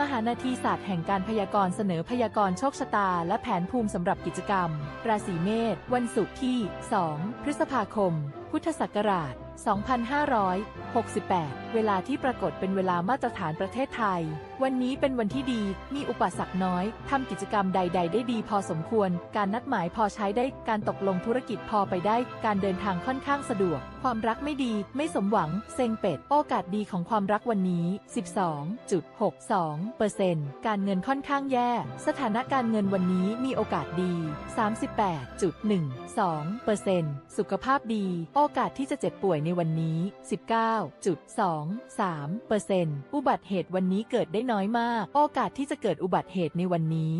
มหานาทีศาสตร์แห่งการพยากรณ์เสนอพยากรณ์โชคชะตา และแผนภูมิสำหรับกิจกรรม ราศีเมษวันศุกร์ที่ 2 พฤษภาคม พุทธศักราช 2568 เวลาที่ปรากฏเป็นเวลามาตรฐานประเทศไทย วันนี้เป็นวันที่ดี มีอุปสรรคน้อย ทำกิจกรรมใด ๆ ได้ดีพอสมควร การนัดหมายพอใช้ได้ การตกลงธุรกิจพอไปได้ การเดินทางค่อนข้างสะดวก ความรักไม่ดี ไม่สมหวัง เซ็งเป็ด โอกาสดีของความรักวันนี้ 12.62%การเงินค่อนข้างแย่ สถานะการเงินวันนี้มีโอกาสดี 38.12%สุขภาพดีโออกาสที่จะเจ็บป่วยในวันนี้ 19.23%อุบัติเหตุวันนี้เกิดได้น้อยมาก โอกาสที่จะเกิดอุบัติเหตุในวันนี้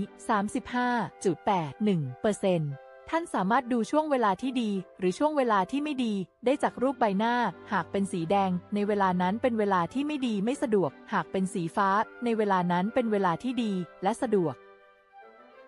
35.81%ท่านสามารถดูช่วงเวลาที่ดี หรือช่วงเวลาที่ไม่ดี ได้จากรูปใบหน้า หากเป็นสีแดง ในเวลานั้นเป็นเวลาที่ไม่ดีไม่สะดวก หากเป็นสีฟ้า ในเวลานั้นเป็นเวลาที่ดี และสะดวก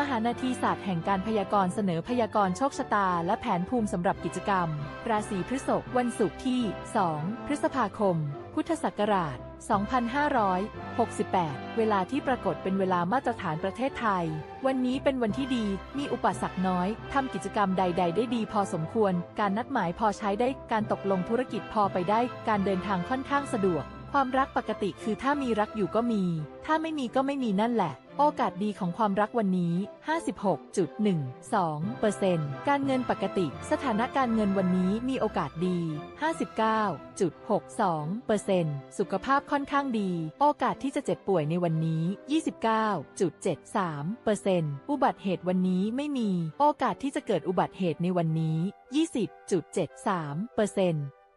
มหานาทีศาสตร์แห่งการพยากรณ์เสนอพยากรณ์โชคชะตา และแผนภูมิสำหรับกิจกรรม ราศีพฤษภวันศุกร์ที่ 2 พฤษภาคม พุทธศักราช 2568 เวลาที่ปรากฏเป็นเวลามาตรฐานประเทศไทย วันนี้เป็นวันที่ดี มีอุปสรรคน้อย ทำกิจกรรมใด ๆ ได้ดีพอสมควร การนัดหมายพอใช้ได้ การตกลงธุรกิจพอไปได้ การเดินทางค่อนข้างสะดวก ความรักปกติคือถ้ามีรักอยู่ก็มี ถ้าไม่มีก็ไม่มีนั่นแหละ โอกาสดีของความรักวันนี้ 56.12%การเงินปกติ สถานะการเงินวันนี้มีโอกาสดี 59.62%สุขภาพค่อนข้างดี โอกาสที่จะเจ็บป่วยในวันนี้ 29.73%อุบัติเหตุวันนี้ไม่มี โอกาสที่จะเกิดอุบัติเหตุในวันนี้ 20.73%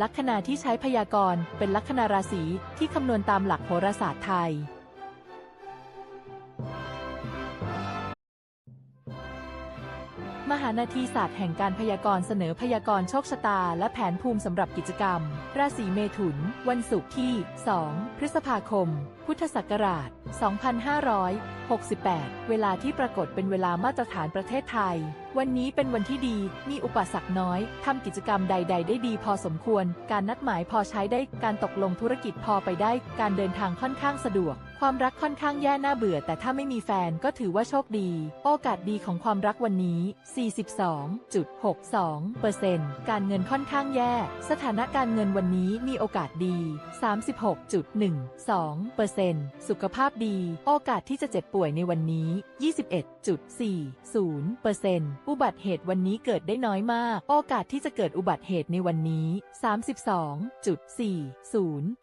ลัคนาที่ใช้พยากรณ์เป็นลัคนาราศีที่คำนวณตามหลักโหราศาสตร์ไทย มหานาทีศาสตร์แห่งการพยากรณ์เสนอพยากรณ์โชคชะตา และแผนภูมิสำหรับกิจกรรม ราศีเมถุน วันศุกร์ที่ 2 พฤษภาคม พุทธศักราช 2568 เวลาที่ปรากฏเป็นเวลามาตรฐานประเทศไทย วันนี้เป็นวันที่ดี มีอุปสรรคน้อย ทำกิจกรรมใด ๆ ได้ดีพอสมควร การนัดหมายพอใช้ได้ การตกลงธุรกิจพอไปได้ การเดินทางค่อนข้างสะดวก ความรักค่อนข้างแย่น่าเบื่อ แต่ถ้าไม่มีแฟนก็ถือว่าโชคดี โอกาสดีของความรักวันนี้ 42.62%การเงินค่อนข้างแย่ สถานะการเงินวันนี้มีโอกาสดี 36.12%สุขภาพดีโอกาสที่จะเจ็บป่วยในวันนี้ 21.40%อุบัติเหตุวันนี้เกิดได้น้อยมาก โอกาสที่จะเกิดอุบัติเหตุในวันนี้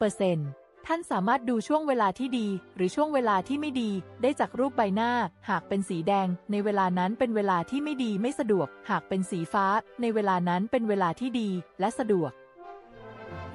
32.40%ท่านสามารถดูช่วงเวลาที่ดี หรือช่วงเวลาที่ไม่ดี ได้จากรูปใบหน้า หากเป็นสีแดง ในเวลานั้นเป็นเวลาที่ไม่ดีไม่สะดวก หากเป็นสีฟ้า ในเวลานั้นเป็นเวลาที่ดี และสะดวก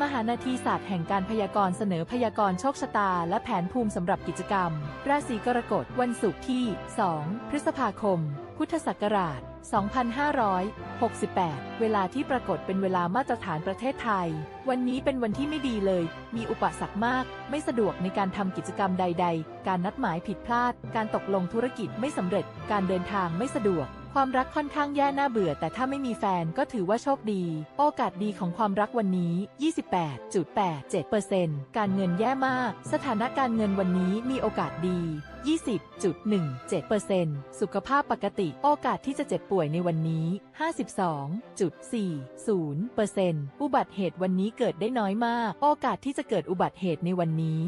มหานาทีศาสตร์แห่งการพยากรณ์เสนอพยากรณ์โชคชะตา และแผนภูมิสำหรับกิจกรรม ราศีกรกฎวันศุกร์ที่ 2 พฤษภาคม พุทธศักราช 2568 เวลาที่ปรากฏเป็นเวลามาตรฐานประเทศไทย วันนี้เป็นวันที่ไม่ดีเลย มีอุปสรรคมาก ไม่สะดวกในการทำกิจกรรมใด ๆ การนัดหมายผิดพลาด การตกลงธุรกิจไม่สำเร็จ การเดินทางไม่สะดวก ความรักค่อนข้างแย่น่าเบื่อ แต่ถ้าไม่มีแฟนก็ถือว่าโชคดี โอกาสดีของความรักวันนี้ 28.87%การเงินแย่มาก สถานะการเงินวันนี้มีโอกาสดี 20.17%สุขภาพปกติ โอกาสที่จะเจ็บป่วยในวันนี้ 52.40%อุบัติเหตุวันนี้เกิดได้น้อยมาก โอกาสที่จะเกิดอุบัติเหตุในวันนี้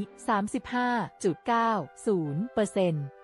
35.90%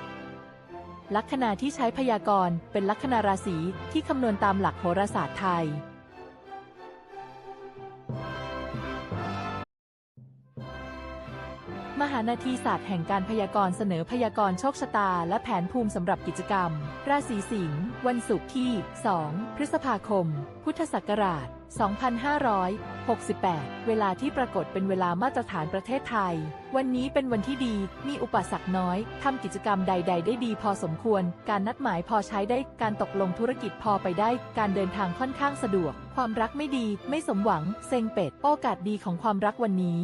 ลัคนาที่ใช้พยากรณ์เป็นลัคนาราศีที่คำนวณตามหลักโหราศาสตร์ไทย มหานาทีศาสตร์แห่งการพยากรณ์เสนอพยากรณ์โชคชะตา และแผนภูมิสำหรับกิจกรรม ราศีสิงห์วันศุกร์ที่ 2 พฤษภาคม พุทธศักราช 2568 เวลาที่ปรากฏเป็นเวลามาตรฐานประเทศไทย วันนี้เป็นวันที่ดี มีอุปสรรคน้อย ทำกิจกรรมใด ๆ ได้ดีพอสมควร การนัดหมายพอใช้ได้ การตกลงธุรกิจพอไปได้ การเดินทางค่อนข้างสะดวก ความรักไม่ดี ไม่สมหวัง เซ็งเป็ด โอกาสดีของความรักวันนี้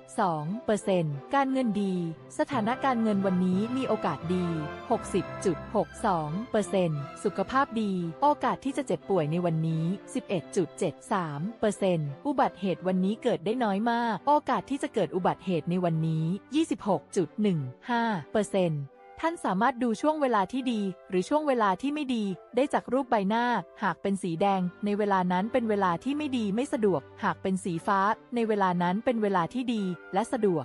20.62%การเงินดี สถานะการเงินวันนี้มีโอกาสดี 60.62%สุขภาพดี โอกาสที่จะเจ็บป่วยในวันนี้11.73%อุบัติเหตุวันนี้เกิดได้น้อยมาก โอกาสที่จะเกิดอุบัติเหตุในวันนี้ 26.15%ท่านสามารถดูช่วงเวลาที่ดี หรือช่วงเวลาที่ไม่ดี ได้จากรูปใบหน้า หากเป็นสีแดง ในเวลานั้นเป็นเวลาที่ไม่ดีไม่สะดวก หากเป็นสีฟ้า ในเวลานั้นเป็นเวลาที่ดี และสะดวก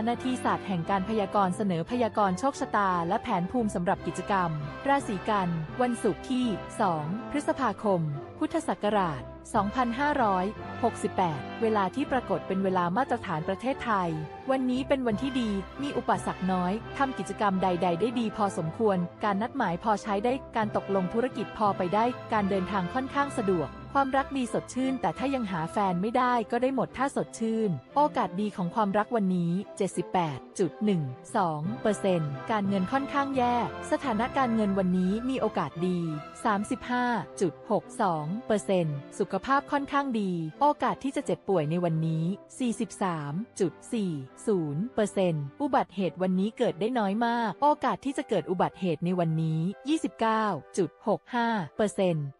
านาทีศาสตร์แห่งการพยากรณ์เสนอพยากรณ์โชคชะตา และแผนภูมิสำหรับกิจกรรม ราศีกัน วันศุกร์ที่ 2 พฤษภาคม พุทธศักราช 2568 เวลาที่ปรากฏเป็นเวลามาตรฐานประเทศไทย วันนี้เป็นวันที่ดี มีอุปสรรคน้อย ทำกิจกรรมใด ๆ ได้ดีพอสมควร การนัดหมายพอใช้ได้ การตกลงธุรกิจพอไปได้ การเดินทางค่อนข้างสะดวก ความรักดีสดชื่น แต่ถ้ายังหาแฟนไม่ได้ก็ได้หมดถ้าสดชื่น โอกาสดีของความรักวันนี้ 78.12%การเงินค่อนข้างแย่ สถานะการเงินวันนี้มีโอกาสดี 35.62%สุขภาพค่อนข้างดี โอกาสที่จะเจ็บป่วยในวันนี้ 43.40%อุบัติเหตุวันนี้เกิดได้น้อยมาก โอกาสที่จะเกิดอุบัติเหตุในวันนี้ 29.65%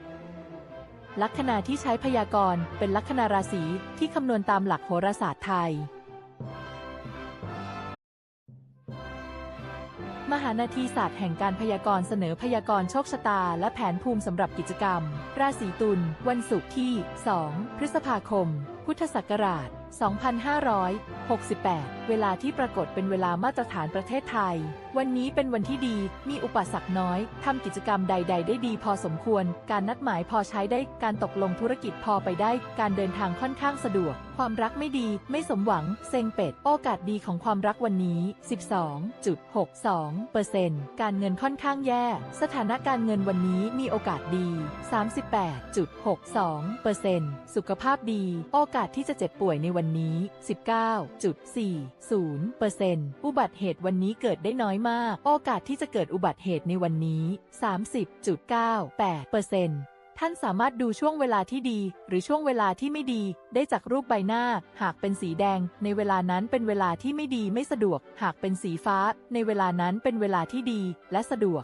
ลัคนาที่ใช้พยากรณ์เป็นลัคนาราศีที่คำนวณตามหลักโหราศาสตร์ไทย มหานาทีศาสตร์แห่งการพยากรณ์เสนอพยากรณ์โชคชะตา และแผนภูมิสำหรับกิจกรรม ราศีตุล วันศุกร์ที่ 2 พฤษภาคม พุทธศักราช68 เวลาที่ปรากฏเป็นเวลามาตรฐานประเทศไทย วันนี้เป็นวันที่ดี มีอุปสรรคน้อย ทำกิจกรรมใด ๆ ได้ดีพอสมควร การนัดหมายพอใช้ได้ การตกลงธุรกิจพอไปได้ การเดินทางค่อนข้างสะดวก ความรักไม่ดี ไม่สมหวัง เซ็งเป็ด โอกาสดีของความรักวันนี้ 12.62%การเงินค่อนข้างแย่ สถานะการเงินวันนี้มีโอกาสดี 38.62%สุขภาพดี โอกาสที่จะเจ็บป่วยในวันนี้19.40%อุบัติเหตุวันนี้เกิดได้น้อยมาก โอกาสที่จะเกิดอุบัติเหตุในวันนี้ 30.98%ทท่านสามารถดูช่วงเวลาที่ดี หรือช่วงเวลาที่ไม่ดี ได้จากรูปใบหน้า หากเป็นสีแดง ในเวลานั้นเป็นเวลาที่ไม่ดีไม่สะดวก หากเป็นสีฟ้า ในเวลานั้นเป็นเวลาที่ดี และสะดวก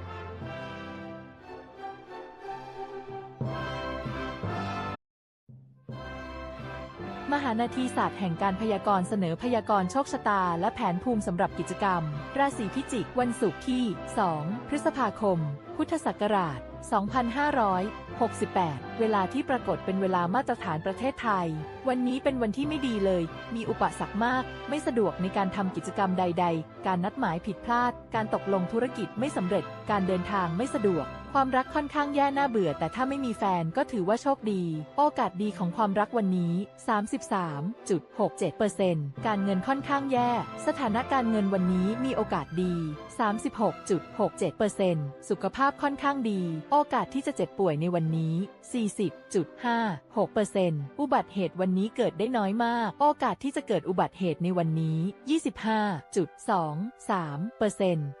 านาทีศาสตร์แห่งการพยากรณ์เสนอพยากรณ์โชคชะตา และแผนภูมิสำหรับกิจกรรม ราศีพิจิกวันศุกร์ที่ 2 พฤษภาคม พุทธศักราช 2568 เวลาที่ปรากฏเป็นเวลามาตรฐานประเทศไทย วันนี้เป็นวันที่ไม่ดีเลย มีอุปสรรคมาก ไม่สะดวกในการทำกิจกรรมใด ๆ การนัดหมายผิดพลาด การตกลงธุรกิจไม่สำเร็จ การเดินทางไม่สะดวก ความรักค่อนข้างแย่น่าเบื่อ แต่ถ้าไม่มีแฟนก็ถือว่าโชคดี โอกาสดีของความรักวันนี้ 33.67%การเงินค่อนข้างแย่ สถานการเงินวันนี้มีโอกาสดี 36.67%สุขภาพค่อนข้างดี โอกาสที่จะเจ็บป่วยในวันนี้ 40.56%อุบัติเหตุวันนี้เกิดได้น้อยมาก โอกาสที่จะเกิดอุบัติเหตุในวันนี้ 25.23%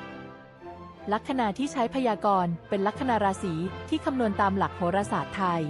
ลัคนาที่ใช้พยากรณ์เป็นลัคนาราศีที่คำนวณตามหลักโหราศาสตร์ไทย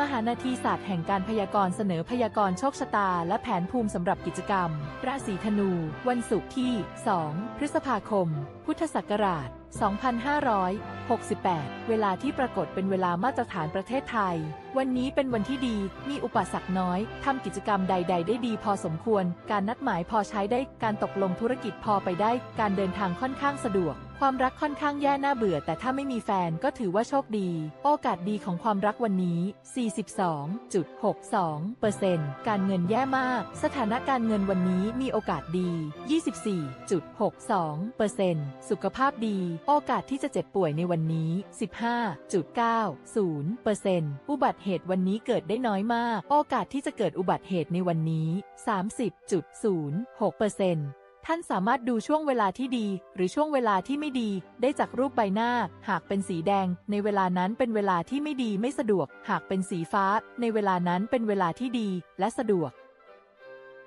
มหานาทีศาสตร์แห่งการพยากรณ์เสนอพยากรณ์โชคชะตา และแผนภูมิสำหรับกิจกรรม ราศีธนู วันศุกร์ที่ 2 พฤษภาคม พุทธศักราช2568 เวลาที่ปรากฏเป็นเวลามาตรฐานประเทศไทย วันนี้เป็นวันที่ดี มีอุปสรรคน้อย ทำกิจกรรมใด ๆ ได้ดีพอสมควร การนัดหมายพอใช้ได้ การตกลงธุรกิจพอไปได้ การเดินทางค่อนข้างสะดวก ความรักค่อนข้างแย่น่าเบื่อ แต่ถ้าไม่มีแฟนก็ถือว่าโชคดี โอกาสดีของความรักวันนี้ 42.62%การเงินแย่มาก สถานะการเงินวันนี้มีโอกาสดี 24.62%สุขภาพดีโอกาสที่จะเจ็บป่วยในวันนี้ 15.90%อุบัติเหตุวันนี้เกิดได้น้อยมาก โอกาสที่จะเกิดอุบัติเหตุในวันนี้ 30.06%ท่านสามารถดูช่วงเวลาที่ดี หรือช่วงเวลาที่ไม่ดี ได้จากรูปใบหน้า หากเป็นสีแดง ในเวลานั้นเป็นเวลาที่ไม่ดีไม่สะดวก หากเป็นสีฟ้า ในเวลานั้นเป็นเวลาที่ดี และสะดวก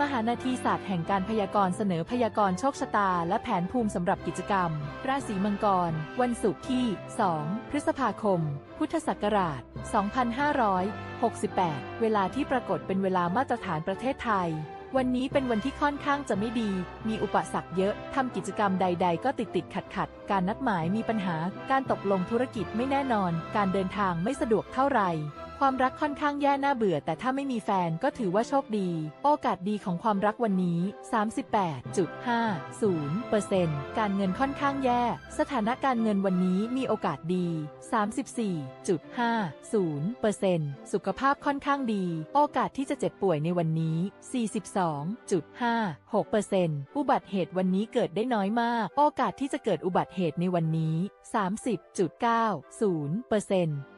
มหานาทีศาสตร์แห่งการพยากรณ์เสนอพยากรณ์โชคชะตา และแผนภูมิสำหรับกิจกรรม ราศีมังกร วันศุกร์ที่ 2 พฤษภาคม พุทธศักราช 2568 เวลาที่ปรากฏเป็นเวลามาตรฐานประเทศไทย วันนี้เป็นวันที่ค่อนข้างจะไม่ดี มีอุปสรรคเยอะ ทำกิจกรรมใด ๆ ก็ติดติดขัดขัด การนัดหมายมีปัญหา การตกลงธุรกิจไม่แน่นอน การเดินทางไม่สะดวกเท่าไหร่ ความรักค่อนข้างแย่น่าเบื่อ แต่ถ้าไม่มีแฟนก็ถือว่าโชคดี โอกาสดีของความรักวันนี้ 38.50%การเงินค่อนข้างแย่ สถานะการเงินวันนี้มีโอกาสดี 34.50%สุขภาพค่อนข้างดี โอกาสที่จะเจ็บป่วยในวันนี้ 42.56%อุบัติเหตุวันนี้เกิดได้น้อยมาก โอกาสที่จะเกิดอุบัติเหตุในวันนี้ 30.90%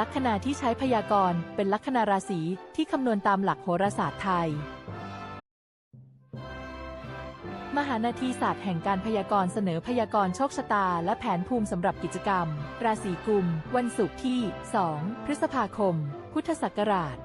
ลัคนาที่ใช้พยากรณ์เป็นลัคนาราศีที่คำนวณตามหลักโหราศาสตร์ไทย มหานาทีศาสตร์แห่งการพยากรณ์เสนอพยากรณ์โชคชะตา และแผนภูมิสำหรับกิจกรรม ราศีกุม วันศุกร์ที่ 2 พฤษภาคม พุทธศักราช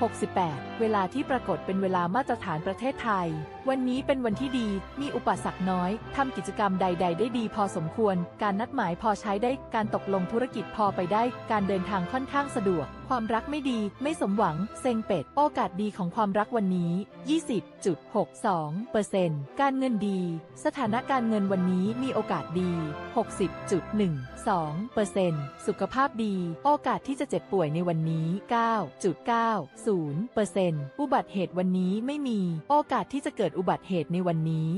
2568 เวลาที่ปรากฏเป็นเวลามาตรฐานประเทศไทย วันนี้เป็นวันที่ดี มีอุปสรรคน้อย ทำกิจกรรมใด ๆ ได้ดีพอสมควร การนัดหมายพอใช้ได้ การตกลงธุรกิจพอไปได้ การเดินทางค่อนข้างสะดวก ความรักไม่ดี ไม่สมหวัง เซ็งเป็ด โอกาสดีของความรักวันนี้ 20.62%การเงินดี สถานะการเงินวันนี้มีโอกาสดี 60.12%สุขภาพดี โอกาสที่จะเจ็บป่วยในวันนี้ 9.90%อุบัติเหตุวันนี้ไม่มี โอกาสที่จะเกิดอุบัติเหตุในวันนี้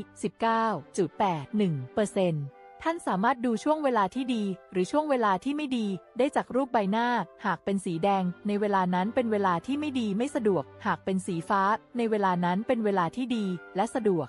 19.81%ท่านสามารถดูช่วงเวลาที่ดี หรือช่วงเวลาที่ไม่ดี ได้จากรูปใบหน้า หากเป็นสีแดง ในเวลานั้นเป็นเวลาที่ไม่ดีไม่สะดวก หากเป็นสีฟ้า ในเวลานั้นเป็นเวลาที่ดี และสะดวก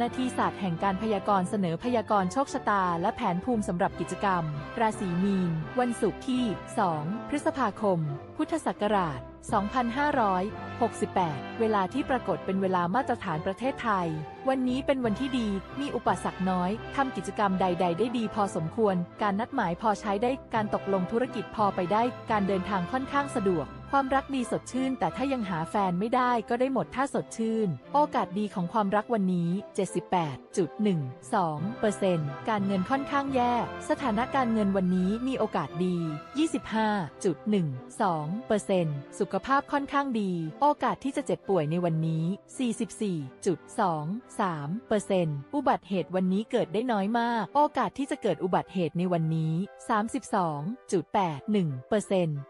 หานาทีศาสตร์แห่งการพยากรณ์เสนอพยากรณ์โชคชะตา และแผนภูมิสำหรับกิจกรรม ราศีมีน วันศุกร์ที่ 2 พฤษภาคม พุทธศักราช 2568 เวลาที่ปรากฏเป็นเวลามาตรฐานประเทศไทย วันนี้เป็นวันที่ดี มีอุปสรรคน้อย ทำกิจกรรมใด ๆ ได้ดีพอสมควร การนัดหมายพอใช้ได้ การตกลงธุรกิจพอไปได้ การเดินทางค่อนข้างสะดวก ความรักดีสดชื่น แต่ถ้ายังหาแฟนไม่ได้ก็ได้หมดถ้าสดชื่น โอกาสดีของความรักวันนี้ 78.12%การเงินค่อนข้างแย่ สถานะการเงินวันนี้มีโอกาสดี 25.12%สุขภาพค่อนข้างดี โอกาสที่จะเจ็บป่วยในวันนี้ 44.23%อุบัติเหตุวันนี้เกิดได้น้อยมาก โอกาสที่จะเกิดอุบัติเหตุในวันนี้ 32.81%